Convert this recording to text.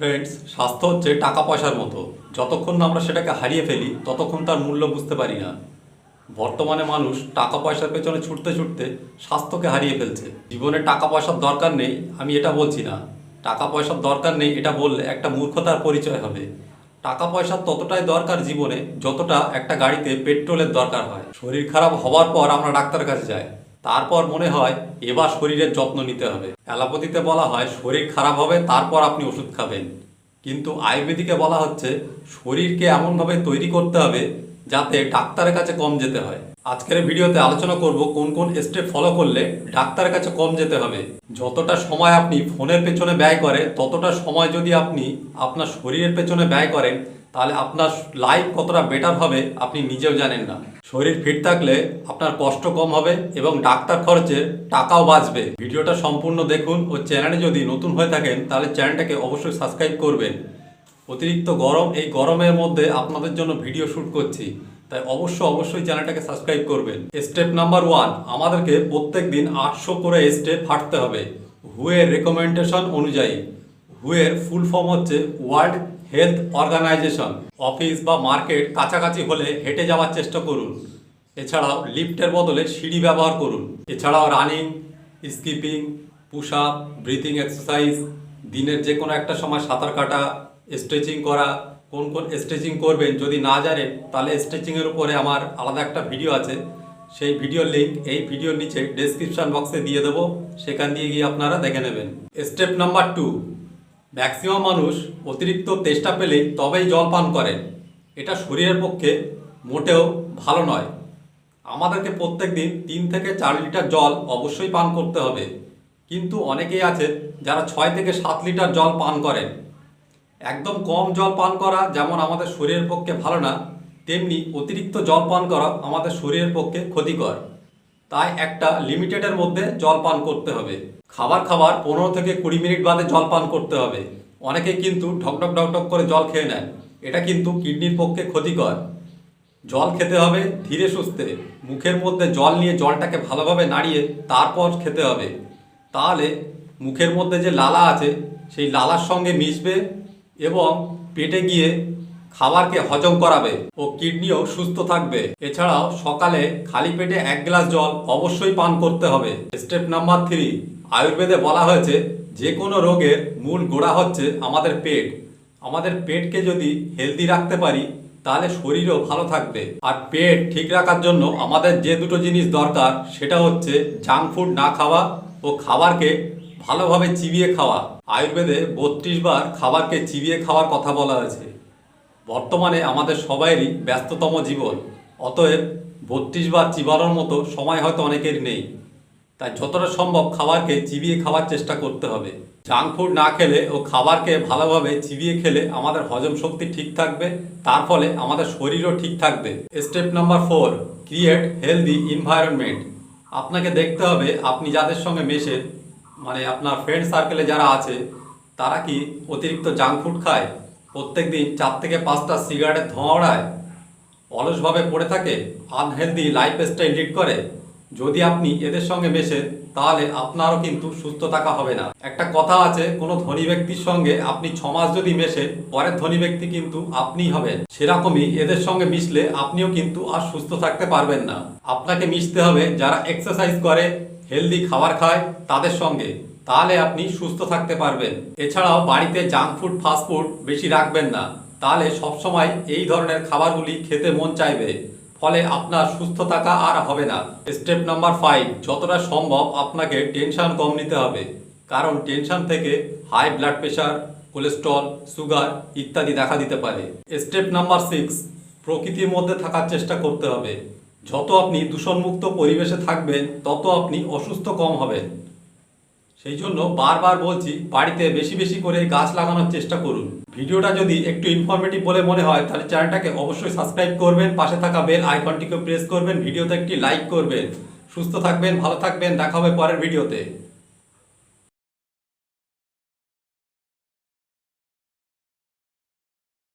Friends স্বাস্থ্য হচ্ছে টাকা পয়সার মতো। যতক্ষণ না আমরা সেটাকে হারিয়ে ফেলি, ততক্ষণ তার মূল্য বুঝতে পারি না। বর্তমানে মানুষ টাকা পয়সার পেছনে ছুটতে ছুটতে স্বাস্থ্যকে হারিয়ে ফেলছে। জীবনে টাকা পয়সার দরকার নেই, আমি এটা বলছি না। টাকা পয়সার দরকার নেই, এটা বললে একটা মূর্খতার পরিচয় হবে। টাকা পয়সা ততটাই দরকার জীবনে, যতটা একটা গাড়িতে পেট্রোলের দরকার হয়। শরীর খারাপ হওয়ার পর আমরা ডাক্তারের কাছে যাই। তারপর মনে হয় এবার শরীরের যত্ন নিতে হবে। অ্যালোপ্যাথিতে বলা হয়, শরীর খারাপ হবে, তারপর আপনি ওষুধ খাবেন। কিন্তু আয়ুর্বেদিকে বলা হচ্ছে, শরীরকে এমনভাবে তৈরি করতে হবে যাতে ডাক্তারের কাছে কম যেতে হয়। আজকের ভিডিওতে আলোচনা করব, কোন কোন স্টেপ ফলো করলে ডাক্তারের কাছে কম যেতে হবে। যতটা সময় আপনি ফোনের পেছনে ব্যয় করে, ততটা সময় যদি আপনি আপনার শরীরের পেছনে ব্যয় করেন তাহলে আপনার লাইফ কতটা বেটার হবে আপনি নিজেও জানেন না। শরীর ফিট থাকলে আপনার কষ্ট কম হবে এবং ডাক্তার খরচে টাকাও বাঁচবে। ভিডিওটা সম্পূর্ণ দেখুন ও চ্যানেলে যদি নতুন হয়ে থাকেন, তাহলে চ্যানেলটাকে অবশ্যই সাবস্ক্রাইব করবেন। অতিরিক্ত গরম, এই গরমের মধ্যে আপনাদের জন্য ভিডিও শ্যুট করছি। তাই অবশ্যই অবশ্যই চ্যানেলটাকে সাবস্ক্রাইব করবেন। স্টেপ নাম্বার ওয়ান আমাদেরকে প্রত্যেক দিন আটশো করে স্টেপ হাঁটতে হবে। হুয়ের রেকমেন্ডেশন অনুযায়ী। হুয়ের ফুল ফর্ম হচ্ছে ওয়ার্ল্ড হেলথ অর্গানাইজেশন, অফিস বা মার্কেট কাছাকাছি হলে হেঁটে যাওয়ার চেষ্টা করুন। এছাড়াও লিফটের বদলে সিঁড়ি ব্যবহার করুন। এছাড়াও running, skipping push up breathing exercise, দিনের যে কোনো একটা সময় সাঁতার কাটা, স্ট্রেচিং করা, কোন কোন স্ট্রেচিং করবেন যদি না জানেন, তাহলে স্ট্রেচিংয়ের উপরে আমার আলাদা একটা ভিডিও আছে। সেই ভিডিওর লিঙ্ক এই ভিডিওর নিচে ডেসক্রিপশন বক্সে দিয়ে দেবো। সেখান দিয়ে গিয়ে আপনারা দেখে নেবেন। স্টেপ নাম্বার টু ম্যাক্সিমাম মানুষ অতিরিক্ত তেষ্টা পেলেই তবেই জল পান করেন। এটা শরীরের পক্ষে মোটেও ভালো নয়। আমাদেরকে প্রত্যেক দিন তিন থেকে চার লিটার জল অবশ্যই পান করতে হবে। কিন্তু অনেকেই আছে যারা ছয় থেকে সাত লিটার জল পান করেন। একদম কম জল পান করা যেমন আমাদের শরীরের পক্ষে ভালো না, তেমনি অতিরিক্ত জল পান করা আমাদের শরীরের পক্ষে ক্ষতিকর। তাই একটা লিমিটেডের মধ্যে জল পান করতে হবে। খাবার খাবার পনেরো থেকে কুড়ি মিনিট বাদে জল পান করতে হবে। অনেকে কিন্তু ঢকঢক ঢকঢক করে জল খেয়ে নেয়। এটা কিন্তু কিডনির পক্ষে ক্ষতিকর। জল খেতে হবে ধীরে সুস্থে। মুখের মধ্যে জল নিয়ে জলটাকে ভালোভাবে নাড়িয়ে তারপর খেতে হবে। তাহলে মুখের মধ্যে যে লালা আছে, সেই লালার সঙ্গে মিশবে এবং পেটে গিয়ে খাবারকে হজম করাবে ও কিডনিও সুস্থ থাকবে। এছাড়াও সকালে খালি পেটে এক গ্লাস জল অবশ্যই পান করতে হবে। স্টেপ নাম্বার থ্রি, আয়ুর্বেদে বলা হয়েছে যে কোনো রোগের মূল গোড়া হচ্ছে আমাদের পেট। আমাদের পেটকে যদি হেলদি রাখতে পারি, তাহলে শরীরও ভালো থাকবে। আর পেট ঠিক রাখার জন্য আমাদের যে দুটো জিনিস দরকার, সেটা হচ্ছে জাঙ্ক ফুড না খাওয়া ও খাবারকে ভালোভাবে চিবিয়ে খাওয়া। আয়ুর্বেদে বত্রিশ বার খাবারকে চিবিয়ে খাওয়ার কথা বলা হয়েছে। বর্তমানে আমাদের সবাইরই ব্যস্ততম জীবন। অতএব বত্রিশ বার চিবানোর মতো সময় হয়তো অনেকের নেই। তাই যতটা সম্ভব খাবারকে চিবিয়ে খাওয়ার চেষ্টা করতে হবে। জাঙ্ক ফুড না খেলে ও খাবারকে ভালোভাবে চিবিয়ে খেলে আমাদের হজম শক্তি ঠিক থাকবে, তার ফলে আমাদের শরীরও ঠিক থাকবে। Step number four, create healthy environment. আপনাকে দেখতে হবে আপনি যাদের সঙ্গে মেশে মানে আপনার ফ্রেন্ড সার্কেলে যারা আছে, তারা কি অতিরিক্ত জাঙ্ক ফুড খায়? প্রত্যেক দিন চার থেকে পাঁচটা সিগারেটের ধোঁয়া ওড়ায় অলসভাবে পড়ে থাকে আনহেলদি লাইফ স্টাইল লিড করে। যদি আপনি এদের সঙ্গে মেশেন, তাহলে আপনারও কিন্তু সুস্থ থাকা হবে না। একটা কথা আছে, কোনো ধনী ব্যক্তির সঙ্গে আপনি ছমাস যদি মেশেন, পরের ধনী ব্যক্তি কিন্তু আপনি হবেন। সেরকমই এদের সঙ্গে মিশলে আপনিও কিন্তু আর সুস্থ থাকতে পারবেন না। আপনাকে মিশতে হবে যারা এক্সারসাইজ করে হেলদি খাবার খায় তাদের সঙ্গে। তাহলে আপনি সুস্থ থাকতে পারবেন। এছাড়াও বাড়িতে জাঙ্ক ফুড ফাস্ট ফুড বেশি রাখবেন না। তাহলে সবসময় এই ধরনের খাবারগুলি খেতে মন চাইবে। ফলে আপনার সুস্থ থাকা আর হবে না। স্টেপ নাম্বার ফাইভ যতটা সম্ভব আপনাকে টেনশন কম নিতে হবে। কারণ টেনশন থেকে high blood pressure cholesterol sugar ইত্যাদি দেখা দিতে পারে। স্টেপ নাম্বার সিক্স প্রকৃতির মধ্যে থাকার চেষ্টা করতে হবে। যত আপনি দূষণমুক্ত পরিবেশে থাকবেন, তত আপনি অসুস্থ কম হবেন। সেই জন্য বারবার বলছি, বাড়িতে বেশি বেশি করে গাছ লাগানোর চেষ্টা করুন। ভিডিওটা যদি একটু ইনফরমেটিভ বলে মনে হয়, তাহলে চ্যানেলটাকে অবশ্যই সাবস্ক্রাইব করবেন, পাশে থাকা বেল আইকনটিকে প্রেস করবেন, ভিডিওতে একটি লাইক করবেন। সুস্থ থাকবেন, ভালো থাকবেন, দেখা হবে পরের ভিডিওতে।